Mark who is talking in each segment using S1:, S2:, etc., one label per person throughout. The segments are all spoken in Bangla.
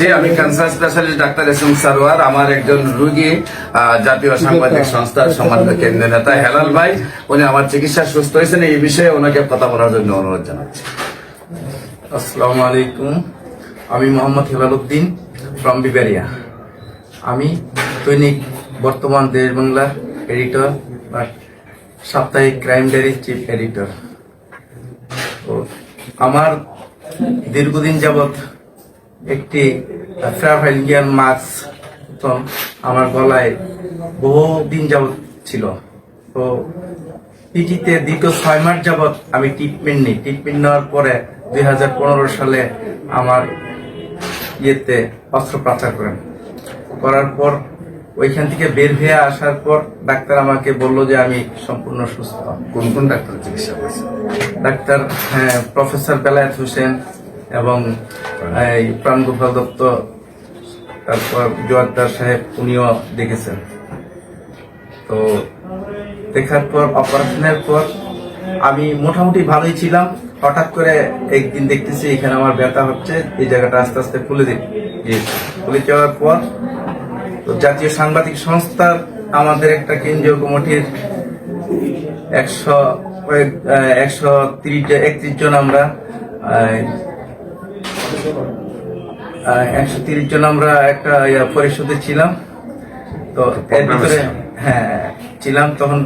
S1: জি, আমি cancer specialist doctor S M Sarwar আমার একজন রুগী জাতীয় সাংবাদিক সংস্থার সম্মানিত কেন্দ্রীয় নেতা হেলাল ভাই উনি আমার চিকিৎসা সুস্থ হয়েছেন এই বিষয়ে ওনাকে কথা বলার জন্য অনুরোধ জানাচ্ছি।
S2: আসসালামু আলাইকুম। আমি মোহাম্মদ হেলাল উদ্দিন ফ্রম বিবেরিয়া আমি দৈনিক বর্তমান দেশ বাংলা এডিটর বা সাপ্তাহিক ক্রাইম ডায়েরি চিফ এডিটর তো আমার দীর্ঘদিন যাবৎ একটি ফ্রাফাইলিয়ান মাস্ক আমার গলায় বহুদিন যাবৎ ছিল। তো পিজিতে দীর্ঘ ছয় মাস যাবৎ আমি ট্রিটমেন্ট নিই। ট্রিটমেন্ট নেওয়ার পরে দুই হাজার পনেরো সালে আমার ইয়েতে অস্ত্রোপচার করেন। করার পর ওইখান থেকে বের হয়ে আসার পর ডাক্তার আমাকে বলল যে আমি সম্পূর্ণ সুস্থ।
S1: কোন কোন ডাক্তার চিকিৎসা করেছেন
S2: ডাক্তার হ্যাঁ প্রফেসর বেলায়েত হোসেন এবং, এই প্রাণগোপাল দত্ত, তারপর জোয়ারদার সাহেব, উনিও দেখেছেন। তো দেখার পর, অপারেশনের পর, আমি মোটামুটি ভালোই ছিলাম। হঠাৎ করে একদিন দেখতেছি, এখানে আমার ব্যথা হচ্ছে, এই জায়গাটা আস্তে আস্তে খুলে দিই খুলে যাওয়ার পর, তো জাতীয় সাংবাদিক সংস্থার আমাদের একটা কেন্দ্রীয় কমিটির একশো একশো তিরিশ, একত্রিশ জন আমরা একশো তিরিশ জন আমরা একটা পরিষদে ছিলাম। তো এর ভিতরে হ্যাঁ ছিলাম। তখন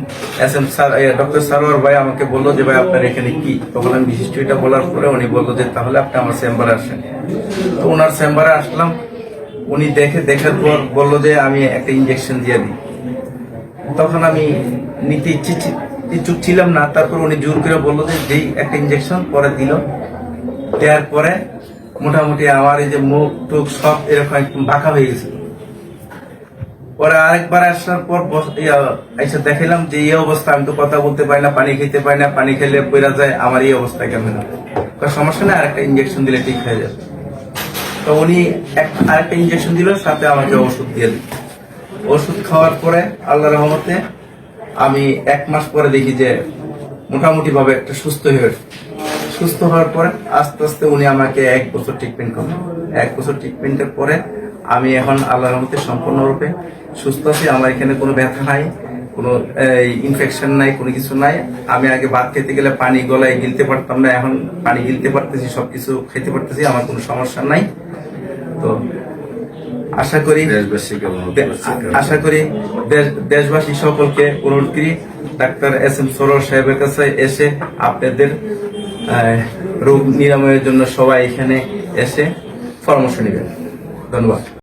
S2: S M sir doctor Sarwar ভাই আমাকে বলল যে ভাই আপনার এখানে কি? তখন আমি বিশিষ্ট এটা বলার পরে উনি বলল যে তাহলে আপনি আমার চেম্বারে আসেন। তো ওনার চেম্বারে আসলাম। উনি দেখে দেখার পর বলল যে আমি একটা ইঞ্জেকশন দিয়ে দিই। তখন আমি নিতে ইচ্ছে ইচ্ছুক ছিলাম না। তারপর উনি জোর করে বলল যে যেই একটা ইঞ্জেকশন পরে দিল। দেওয়ার পরে মোটামুটি আমার এই যে মুখ টুক সব এরকম একদম বাঁকা হয়ে গেছিল পরে আরেকবার আসার পর এসে দেখালাম যে এই অবস্থা আমি তো কথা বলতে পারি না পানি খেতে পারি না পানি খেলে পড়া যায় আমার এই অবস্থা কেমন কয়, সমস্যা নেই আরেকটা ইঞ্জেকশন দিলে ঠিক হয়ে যাবে। তো উনি আরেকটা ইঞ্জেকশন দিল সাথে আমাকে ওষুধ দিয়ে দিল। ওষুধ খাওয়ার পরে আল্লাহ রহমতে আমি এক মাস পরে দেখি যে মোটামুটি ভাবে একটা সুস্থ হয়ে। সুস্থ হওয়ার পরে আস্তে আস্তে উনি আমাকে এক বছর ট্রিটমেন্ট করেন এক বছর ট্রিটমেন্টের পরে আমি এখন আল্লাহর মধ্যে সম্পূর্ণরূপে সুস্থ আছি। আমার এখানে কোনো ব্যথা নাই কোনো ইনফেকশন নাই কোনো কিছু নাই। আমি আগে ভাত খেতে গেলে পানি গলায় গিলতে পারতাম না এখন পানি গিলতে পারতেছি সব কিছু খেতে পারতেছি আমার কোনো সমস্যা নাই। তো আশা করি আশা করি দেশ- দেশবাসী সকলকে অনুরোধ করি ডাক্তার এস এম সরোর সাহেবের কাছে এসে আপনাদের রোগ নিরাময়ের জন্য সবাই এখানে এসে পরামর্শ নেবেন। ধন্যবাদ।